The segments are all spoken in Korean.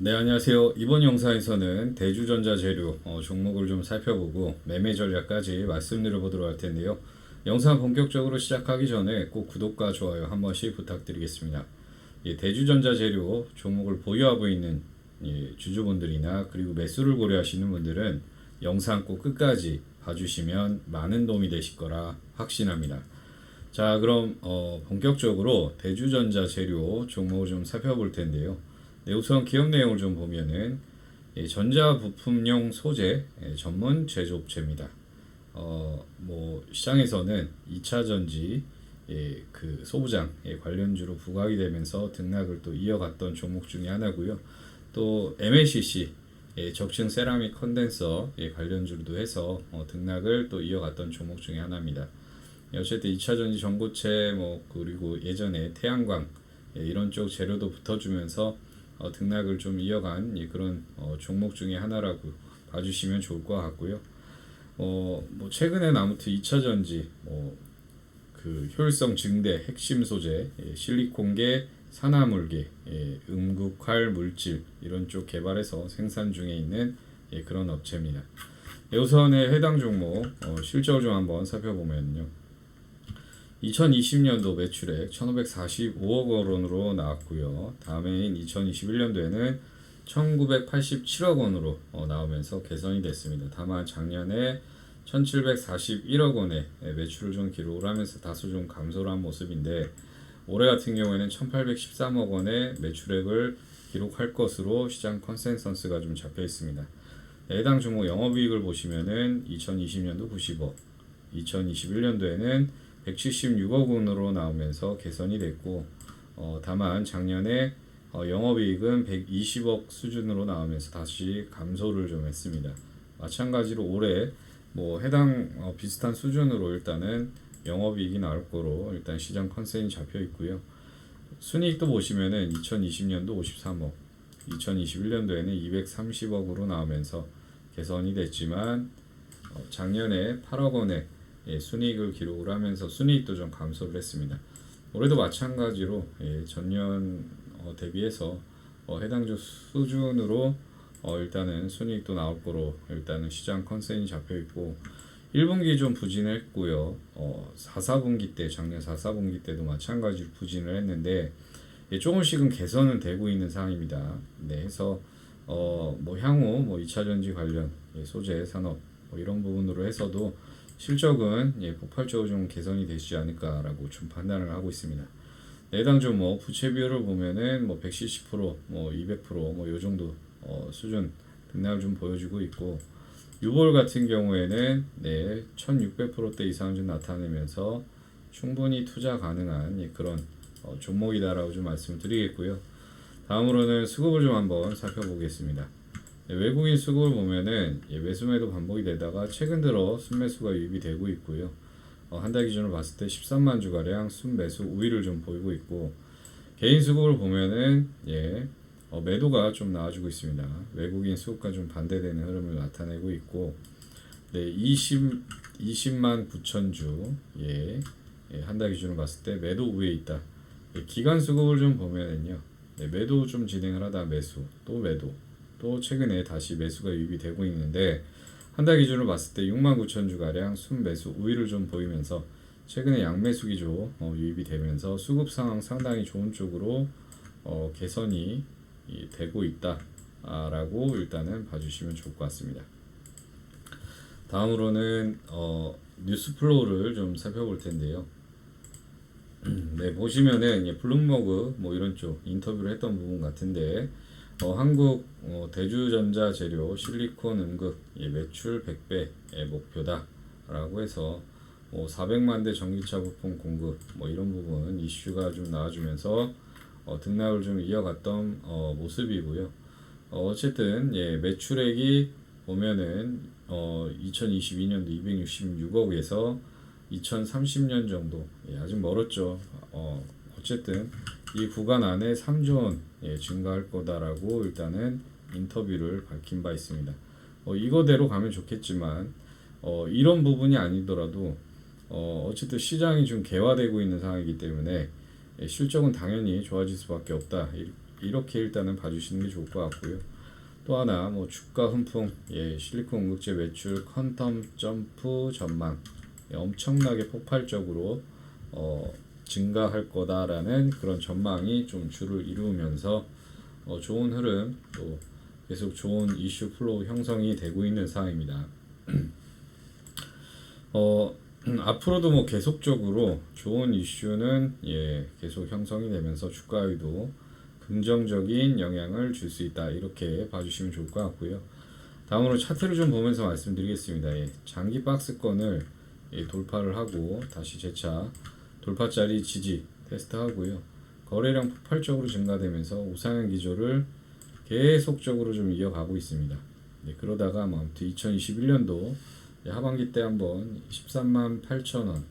네, 안녕하세요. 이번 영상에서는 대주전자 재료 어, 종목을 좀 살펴보고 매매 전략까지 말씀드려 보도록 할 텐데요. 영상 본격적으로 시작하기 전에 꼭 구독과 좋아요 한 번씩 부탁드리겠습니다. 예, 대주전자 재료 종목을 보유하고 있는 예, 주주분들이나 그리고 매수를 고려하시는 분들은 영상 꼭 끝까지 봐주시면 많은 도움이 되실 거라 확신합니다. 자, 그럼 어, 본격적으로 대주전자 재료 종목을 좀 살펴볼 텐데요. 네, 우선 기업 내용을 좀 보면은 예, 전자 부품용 소재 예, 전문 제조업체입니다. 어, 뭐 시장에서는 2차 전지 예, 그 소부장 예, 관련주로 부각이 되면서 등락을 또 이어갔던 종목 중에 하나고요. 또 MLCC 예, 적층 세라믹 컨덴서 예, 관련주로도 해서 어, 등락을 또 이어갔던 종목 중에 하나입니다. 예, 어쨌든 2차 전지 전고체 뭐 그리고 예전에 태양광 예, 이런 쪽 재료도 붙어주면서 어, 등락을 좀 이어간 예, 그런 어, 종목 중에 하나라고 봐주시면 좋을 것 같고요. 어, 뭐 최근엔 아무튼 2차 전지 뭐 그 효율성 증대 핵심 소재 예, 실리콘계 산화물계 예, 음극활 물질 이런 쪽 개발해서 생산 중에 있는 예, 그런 업체입니다. 예, 우선의 해당 종목 어, 실적을 좀 한번 살펴보면요. 2020년도 매출액 1,545억 원으로 나왔고요. 다음해인 2021년도에는 1,987억 원으로 어, 나오면서 개선이 됐습니다. 다만 작년에 1,741억 원의 매출을 좀 기록을 하면서 다소 좀 감소를 한 모습인데 올해 같은 경우에는 1,813억 원의 매출액을 기록할 것으로 시장 컨센서스가 좀 잡혀 있습니다. 해당 종목 영업이익을 보시면은 2020년도 90억, 2021년도에는 176억 원으로 나오면서 개선이 됐고 어, 다만 작년에 어, 영업이익은 120억 수준으로 나오면서 다시 감소를 좀 했습니다. 마찬가지로 올해 뭐 해당 어, 비슷한 수준으로 일단은 영업이익이 나올 거로 일단 시장 컨센이 잡혀 있고요. 순이익도 보시면은 2020년도 53억, 2021년도에는 230억으로 나오면서 개선이 됐지만 어, 작년에 8억 원의 예, 순이익을 기록을 하면서 순이익도 좀 감소를 했습니다. 올해도 마찬가지로 예, 전년 어, 대비해서 어, 해당 주 수준으로 어, 일단은 순이익도 나올 거로 일단은 시장 컨센이 잡혀 있고 1분기 좀 부진했고요. 어, 4, 4분기 때 작년 4, 4분기 때도 마찬가지로 부진을 했는데 예, 조금씩은 개선은 되고 있는 상황입니다. 네, 해서 어, 뭐 향후 뭐 2차 전지 관련 예, 소재 산업 뭐 이런 부분으로 해서도 실적은 예, 폭발적으로 좀 개선이 되지 않을까라고 좀 판단을 하고 있습니다. 내당 좀뭐 부채 비율을 보면은 뭐 170%, 뭐 200%뭐 요 정도 어, 수준 등락을 좀 보여주고 있고 유볼 같은 경우에는 네 1,600%대 이상 좀 나타내면서 충분히 투자 가능한 예, 그런 어, 종목이다라고 좀 말씀을 드리겠고요. 다음으로는 수급을 좀 한번 살펴보겠습니다. 네, 외국인 수급을 보면은 예, 매수매도 반복이 되다가 최근 들어 순매수가 유입이 되고 있고요. 어, 한달 기준으로 봤을 때 13만 주가량 순매수 우위를 좀 보이고 있고 개인 수급을 보면은 예, 어, 매도가 좀 나와주고 있습니다. 외국인 수급과 좀 반대되는 흐름을 나타내고 있고 네, 20 20만 9천 주 예, 예, 한 달 기준으로 봤을 때 매도 우위에 있다. 예, 기간 수급을 좀 보면은요. 네, 매도 좀 진행을 하다 매수 또 매도 또 최근에 다시 매수가 유입이 되고 있는데 한 달 기준으로 봤을 때 6만 9천 주가량 순매수 우위를 좀 보이면서 최근에 양매수 기조 어, 유입이 되면서 수급 상황 상당히 좋은 쪽으로 어, 개선이 이, 되고 있다라고 일단은 봐주시면 좋을 것 같습니다. 다음으로는 어, 뉴스 플로우를 좀 살펴볼 텐데요. 네 보시면은 예, 블룸버그 뭐 이런 쪽 인터뷰를 했던 부분 같은데 어, 한국 어, 대주전자 재료 실리콘 음극 예, 매출 100배 의 목표다라고 해서 뭐 400만 대 전기차 부품 공급 뭐 이런 부분 이슈가 좀 나와주면서 어, 등락을 좀 이어갔던 어, 모습이고요. 어, 어쨌든 예, 매출액이 보면은 어, 2022년도 266억에서 2030년 정도 예, 아직 멀었죠. 어, 어쨌든 이 구간 안에 3조 원 예, 증가할 거다라고 일단은 인터뷰를 밝힌 바 있습니다. 어, 이거대로 가면 좋겠지만 어, 이런 부분이 아니더라도 어, 어쨌든 시장이 좀 개화되고 있는 상황이기 때문에 예, 실적은 당연히 좋아질 수밖에 없다. 이- 이렇게 일단은 봐주시는 게 좋을 것 같고요. 또 하나 뭐 주가 훈풍, 예, 실리콘 공급제 매출 퀀텀 점프 전망 예, 엄청나게 폭발적으로 어, 증가할 거다라는 그런 전망이 좀 주를 이루면서 어, 좋은 흐름 또 계속 좋은 이슈 플로우 형성이 되고 있는 상황입니다. 어, 앞으로도 뭐 계속적으로 좋은 이슈는 예, 계속 형성이 되면서 주가에도 긍정적인 영향을 줄 수 있다 이렇게 봐주시면 좋을 것 같고요. 다음으로 차트를 좀 보면서 말씀드리겠습니다. 예, 장기 박스권을 예, 돌파를 하고 다시 재차 돌파짜리 지지 테스트하고요. 거래량 폭발적으로 증가되면서 우상향 기조를 계속적으로 좀 이어가고 있습니다. 네, 그러다가 뭐 아무튼 2021년도 하반기 때 한번 13만 8천 원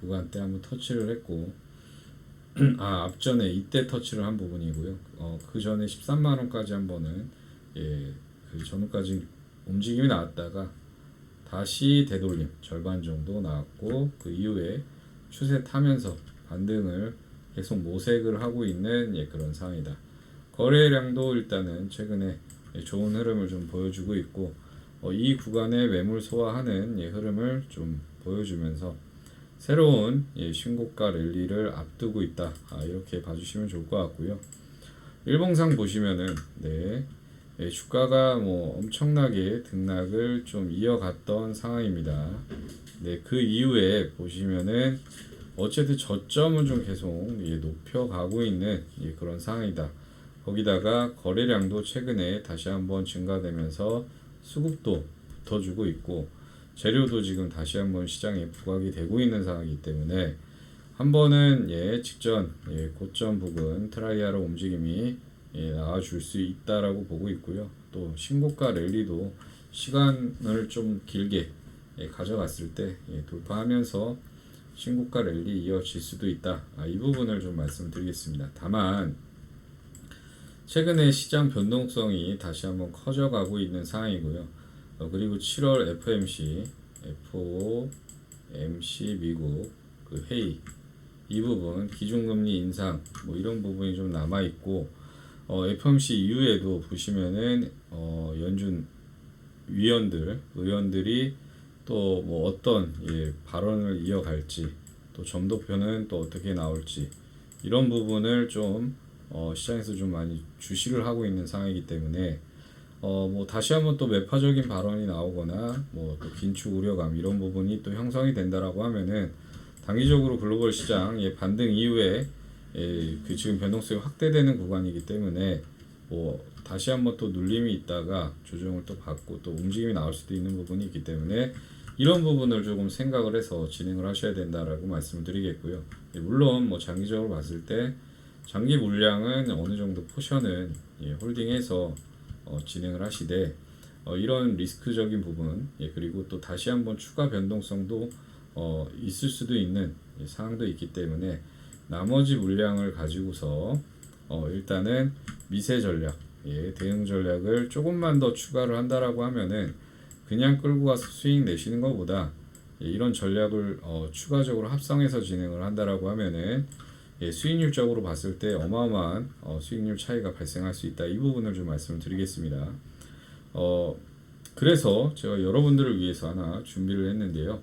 구간 때 한번 터치를 했고 아 앞전에 이때 터치를 한 부분이고요. 어, 그 전에 13만 원까지 한 번은 예, 그 전후까지 움직임이 나왔다가 다시 되돌림 절반 정도 나왔고 그 이후에 추세 타면서 반등을 계속 모색을 하고 있는 예, 그런 상황이다. 거래량도 일단은 최근에 예, 좋은 흐름을 좀 보여주고 있고 어, 이 구간에 매물 소화하는 예, 흐름을 좀 보여주면서 새로운 예, 신고가 랠리를 앞두고 있다. 아, 이렇게 봐주시면 좋을 것 같고요. 일봉상 보시면은 네, 예, 주가가 뭐 엄청나게 등락을 좀 이어갔던 상황입니다. 네, 그 이후에 보시면은 어쨌든 저점은 좀 계속 예, 높여가고 있는 예, 그런 상황이다. 거기다가 거래량도 최근에 다시 한번 증가되면서 수급도 붙어주고 있고 재료도 지금 다시 한번 시장에 부각이 되고 있는 상황이기 때문에 한 번은 예 직전 예 고점 부근 트라이아로 움직임이 예 나와줄 수 있다라고 보고 있고요. 또 신고가 랠리도 시간을 좀 길게 예, 가져갔을 때 예, 돌파하면서 신고가 랠리 이어질 수도 있다. 아, 이 부분을 좀 말씀드리겠습니다. 다만 최근에 시장 변동성이 다시 한번 커져가고 있는 상황이고요. 어, 그리고 7월 FMC, FOMC 미국 그 회의 이 부분 기준금리 인상 뭐 이런 부분이 좀 남아 있고 어, FOMC 이후에도 보시면은 어, 연준 위원들 의원들이 또 뭐 어떤 예, 발언을 이어갈지 또 점도표는 또 어떻게 나올지 이런 부분을 좀 어, 시장에서 좀 많이 주시를 하고 있는 상황이기 때문에 어, 뭐 다시 한번 또 매파적인 발언이 나오거나 뭐 또 긴축 우려감 이런 부분이 또 형성이 된다라고 하면은 단기적으로 글로벌 시장 예, 반등 이후에 예, 그 지금 변동성이 확대되는 구간이기 때문에 뭐 다시 한번 또 눌림이 있다가 조정을 또 받고 또 움직임이 나올 수도 있는 부분이 있기 때문에 이런 부분을 조금 생각을 해서 진행을 하셔야 된다라고 말씀을 드리겠고요. 예, 물론 뭐 장기적으로 봤을 때 장기 물량은 어느 정도 포션은 예, 홀딩해서 어, 진행을 하시되 어, 이런 리스크적인 부분 예, 그리고 또 다시 한번 추가 변동성도 어, 있을 수도 있는 예, 상황도 있기 때문에 나머지 물량을 가지고서 어, 일단은 미세 전략 예, 대응 전략을 조금만 더 추가를 한다라고 하면은 그냥 끌고 가서 수익 내시는 것보다 예, 이런 전략을 어, 추가적으로 합성해서 진행을 한다라고 하면은 예, 수익률적으로 봤을 때 어마어마한 어, 수익률 차이가 발생할 수 있다. 이 부분을 좀 말씀을 드리겠습니다. 어, 그래서 제가 여러분들을 위해서 하나 준비를 했는데요.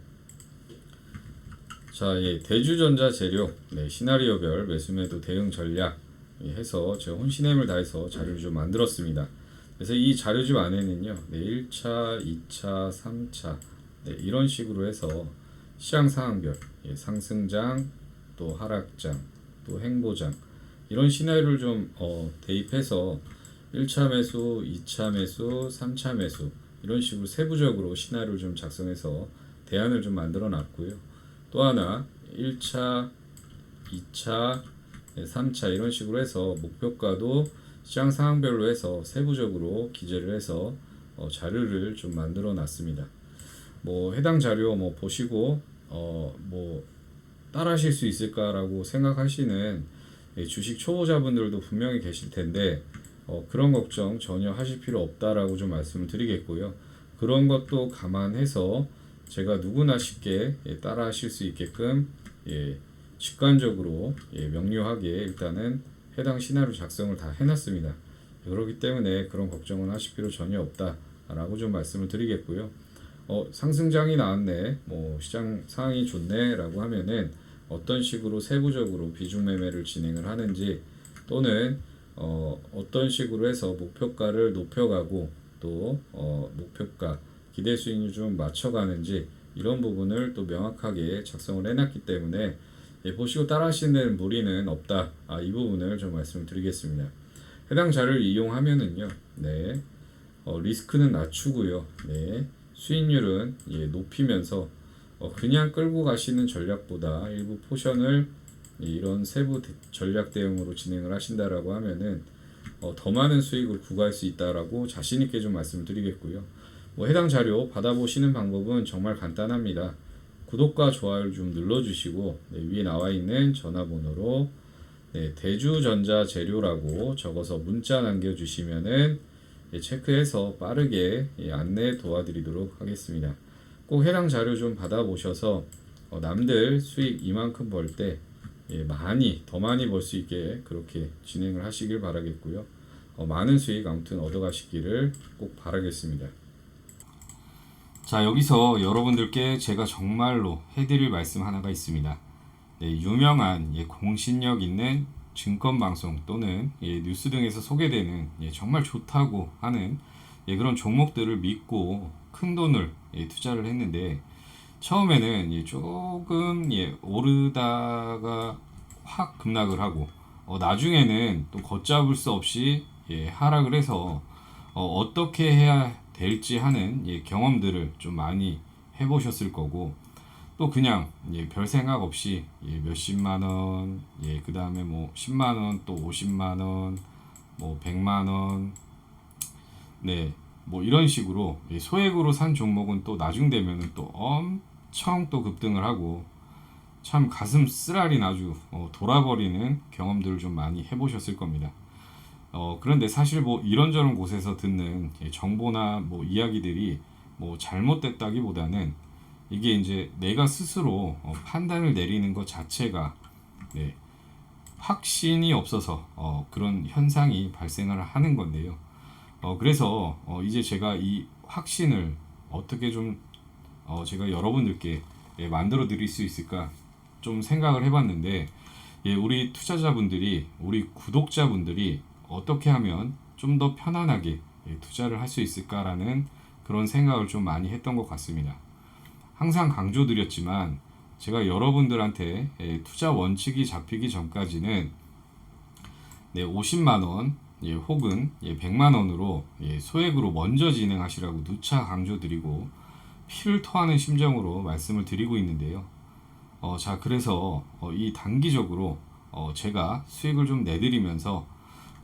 자, 예, 대주전자 재료, 네, 시나리오별 매수매도 대응 전략 예, 해서 제가 혼신의 힘을 다해서 자료를 좀 만들었습니다. 그래서 이 자료집 안에는요, 네, 1차, 2차, 3차, 네, 이런 식으로 해서 시장 상황별, 예, 상승장, 또 하락장, 또 행보장, 이런 시나리오를 좀 어, 대입해서 1차 매수, 2차 매수, 3차 매수, 이런 식으로 세부적으로 시나리오를 좀 작성해서 대안을 좀 만들어 놨고요. 또 하나 1차, 2차, 3차 이런 식으로 해서 목표가도 시장 상황별로 해서 세부적으로 기재를 해서 어, 자료를 좀 만들어 놨습니다. 뭐 해당 자료 뭐 보시고 어 뭐 따라하실 수 있을까라고 생각하시는 예, 주식 초보자분들도 분명히 계실 텐데 어, 그런 걱정 전혀 하실 필요 없다라고 좀 말씀을 드리겠고요. 그런 것도 감안해서 제가 누구나 쉽게 예, 따라 하실 수 있게끔 예, 직관적으로 예, 명료하게 일단은 해당 시나리오 작성을 다 해놨습니다. 그렇기 때문에 그런 걱정은 하실 필요 전혀 없다라고 좀 말씀을 드리겠고요. 어, 상승장이 나왔네, 뭐 시장 상황이 좋네라고 하면은 어떤 식으로 세부적으로 비중 매매를 진행을 하는지 또는 어, 어떤 식으로 해서 목표가를 높여가고 또 어, 목표가 기대 수익률 좀 맞춰가는지 이런 부분을 또 명확하게 작성을 해놨기 때문에 예, 보시고 따라하시는 무리는 없다. 아, 이 부분을 좀 말씀을 드리겠습니다. 해당 자료를 이용하면은요, 네, 어, 리스크는 낮추고요, 네, 수익률은 예, 높이면서 어, 그냥 끌고 가시는 전략보다 일부 포션을 예, 이런 세부 대- 전략 대응으로 진행을 하신다라고 하면은 어, 더 많은 수익을 구할 수 있다라고 자신 있게 좀 말씀을 드리겠고요. 뭐 해당 자료 받아보시는 방법은 정말 간단합니다. 구독과 좋아요를 좀 눌러주시고 네, 위에 나와 있는 전화번호로 네, 대주전자 재료라고 적어서 문자 남겨주시면은 예, 체크해서 빠르게 예, 안내 도와드리도록 하겠습니다. 꼭 해당 자료 좀 받아보셔서 어, 남들 수익 이만큼 벌때 예, 많이 더 많이 벌 수 있게 그렇게 진행을 하시길 바라겠고요. 어, 많은 수익 아무튼 얻어가시기를 꼭 바라겠습니다. 자 여기서 여러분들께 제가 정말로 해드릴 말씀 하나가 있습니다. 네, 유명한 예, 공신력 있는 증권 방송 또는 예, 뉴스 등에서 소개되는 예, 정말 좋다고 하는 예, 그런 종목들을 믿고 큰 돈을 예, 투자를 했는데 처음에는 예, 조금 예, 오르다가 확 급락을 하고 어, 나중에는 또 걷잡을 수 없이 예, 하락을 해서 어, 어떻게 해야 될지 하는 예, 경험들을 좀 많이 해보셨을 거고 또 그냥 예, 별 생각 없이 예, 몇십만 원, 예, 그 다음에 뭐 10만 원, 또 50만 원, 뭐 100만 원, 네, 뭐 이런 식으로 예, 소액으로 산 종목은 또 나중 되면은 또 엄청 또 급등을 하고 참 가슴 쓰라린 아주 어, 돌아버리는 경험들을 좀 많이 해보셨을 겁니다. 어, 그런데 사실 뭐 이런저런 곳에서 듣는 예, 정보나 뭐 이야기들이 뭐 잘못됐다기보다는 이게 이제 내가 스스로 어, 판단을 내리는 것 자체가 네, 확신이 없어서 어, 그런 현상이 발생을 하는 건데요. 어, 그래서 어, 이제 제가 이 확신을 어떻게 좀 어, 제가 여러분들께 예, 만들어 드릴 수 있을까 좀 생각을 해봤는데 예, 우리 투자자분들이 우리 구독자분들이 어떻게 하면 좀 더 편안하게 예, 투자를 할 수 있을까라는 그런 생각을 좀 많이 했던 것 같습니다. 항상 강조드렸지만 제가 여러분들한테 예, 투자 원칙이 잡히기 전까지는 네, 50만 원 예, 혹은 예, 100만 원으로 예, 소액으로 먼저 진행하시라고 누차 강조드리고 피를 토하는 심정으로 말씀을 드리고 있는데요. 어, 자, 그래서 어, 이 단기적으로 어, 제가 수익을 좀 내드리면서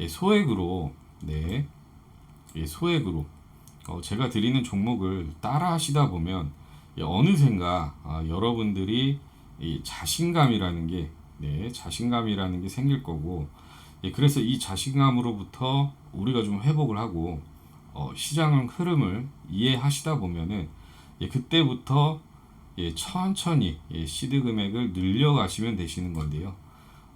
예, 소액으로 네 예, 소액으로 어, 제가 드리는 종목을 따라 하시다 보면 예, 어느샌가 아, 여러분들이 이 자신감이라는 게 네, 자신감이라는 게 생길 거고 예, 그래서 이 자신감으로부터 우리가 좀 회복을 하고 어, 시장 흐름을 이해하시다 보면은 예, 그때부터 예, 천천히 예, 시드 금액을 늘려가시면 되시는 건데요.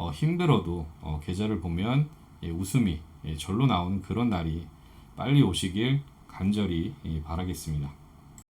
어, 힘들어도 어, 계좌를 보면 예, 웃음이 예, 절로 나오는 그런 날이 빨리 오시길 간절히 예, 바라겠습니다.